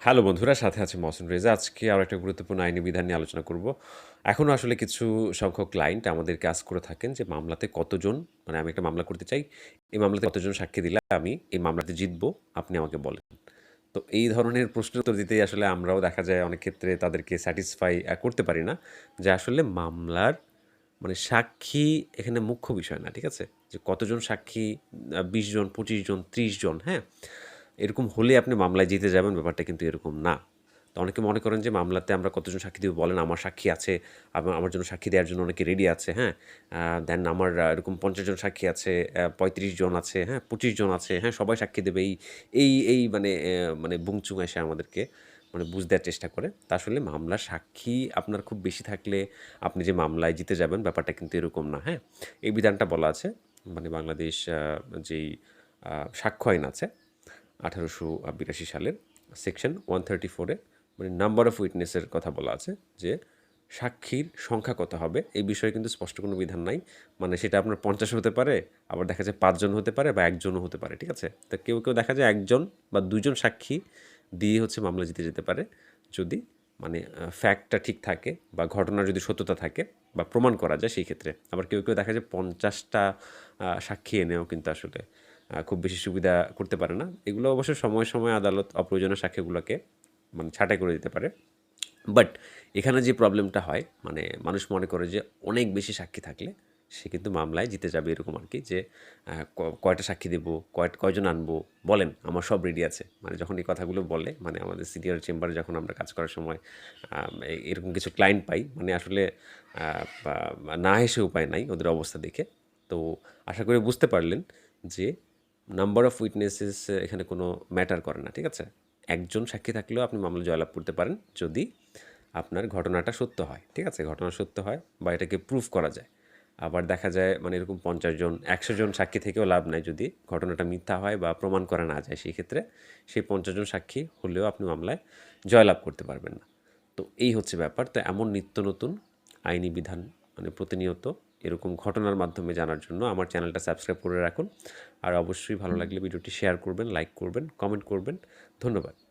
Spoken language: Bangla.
হ্যালো বন্ধুরা, সাথে আছে মহসিন রেজা। আজকে আরও একটা গুরুত্বপূর্ণ আইনি বিধান নিয়ে আলোচনা করব। এখনও আসলে কিছু সংখ্যক ক্লায়েন্ট আমাদেরকে কাজ করে থাকেন যে মামলাতে কতজন মানে আমি একটা মামলা করতে চাই, এই মামলাতে কতজন সাক্ষী দিলে আমি এই মামলাতে জিতবো, আপনি আমাকে বলেন। তো এই ধরনের প্রশ্ন উত্তর দিতেই আসলে আমরাও দেখা যায় অনেক ক্ষেত্রে তাদেরকে স্যাটিসফাই করতে পারি না যে আসলে মামলার মানে সাক্ষী এখানে মুখ্য বিষয় না, ঠিক আছে? যে কতজন সাক্ষী বিশ জন, পঁচিশ জন, ত্রিশ জন হ্যাঁ? এরকম হলে আপনি মামলায় জিতে যাবেন, ব্যাপারটা কিন্তু এরকম না। তো অনেকে মনে করেন যে মামলাতে আমরা কতজন সাক্ষী দিব বলেন, আমার সাক্ষী আছে আমার জন্য সাক্ষী দেওয়ার জন্য অনেকে রেডি আছে হ্যাঁ? দেন আমার এরকম পঞ্চাশ জন সাক্ষী আছে পঁয়ত্রিশ জন আছে হ্যাঁ? পঁচিশ জন আছে হ্যাঁ? সবাই সাক্ষী দেবে, এই এই এই মানে মানে বুংচুং এসে আমাদেরকে মানে বুঝ দেওয়ার চেষ্টা করে। তা আসলে মামলার সাক্ষী আপনার খুব বেশি থাকলে আপনি যে মামলায় জিতে যাবেন, ব্যাপারটা কিন্তু এরকম না হ্যাঁ? এই বিধানটা বলা আছে মানে বাংলাদেশ যেই সাক্ষ্য আইন আছে আঠারোশো বিরাশি সালের সেকশন ওয়ান থার্টি ফোরে মানে নাম্বার অফ উইটনেসের কথা বলা আছে যে সাক্ষীর সংখ্যা কত হবে? এই বিষয়ে কিন্তু স্পষ্ট কোনো বিধান নাই। মানে সেটা আপনার পঞ্চাশ হতে পারে, আবার দেখা যায় পাঁচজন হতে পারে বা একজনও হতে পারে, ঠিক আছে? তো কেউ কেউ দেখা যায় একজন বা দুজন সাক্ষী দিয়ে হচ্ছে মামলা জিতে যেতে পারে। যদি মানে ফ্যাক্টটা ঠিক থাকে বা ঘটনার যদি সত্যতা থাকে বা প্রমাণ করা যায় সেই ক্ষেত্রে। আবার কেউ কেউ দেখা যায় পঞ্চাশটা সাক্ষী এনেও কিন্তু আসলে খুব বেশি সুবিধা করতে পারে না। এগুলো অবশ্য সময় সময়, আদালত অপ্রয়োজনীয় সাক্ষীগুলোকে মানে ছাঁটাই করে দিতে পারে। বাট এখানে যে প্রবলেমটা হয় মানে মানুষ মনে করে যে অনেক বেশি সাক্ষী থাকলে সে কিন্তু মামলায় জিতে যাবে এরকম আর কি, যে কয়টা সাক্ষী দেবো, কয়, কয়জন আনব, বলেন, আমার সব রেডি আছে। মানে যখন এই কথাগুলো বলে মানে আমাদের সিনিয়র চেম্বারে যখন আমরা কাজ করার সময় এরকম কিছু ক্লায়েন্ট পাই মানে আসলে না হেসে উপায় নাই ওদের অবস্থা দেখে। তো আশা করি বুঝতে পারলেন যে নাম্বার অফ উইটনেসেস এখানে কোনো ম্যাটার করে না, ঠিক আছে? একজন সাক্ষী থাকলেও আপনি মামলা জয়লাভ করতে পারেন যদি আপনার ঘটনাটা সত্য হয়, ঠিক আছে? ঘটনা সত্য হয় বা এটাকে প্রুফ করা যায়। আবার দেখা যায় মানে এরকম পঞ্চাশ জন, একশো জন সাক্ষী থেকেও লাভ নাই যদি ঘটনাটা মিথ্যা হয় বা প্রমাণ করা না যায়, সেই ক্ষেত্রে সেই পঞ্চাশ জন সাক্ষী হলেও আপনি মামলায় জয়লাভ করতে পারবেন না। তো এই হচ্ছে ব্যাপার। তো এমন নিত্য নতুন আইনি বিধান মানে প্রতিনিয়ত এরকম ঘটনার মাধ্যমে জানার জন্য আমার চ্যানেলটা সাবস্ক্রাইব করে রাখুন। আর অবশ্যই ভালো লাগলে ভিডিওটি শেয়ার করবেন লাইক করবেন কমেন্ট করবেন। ধন্যবাদ।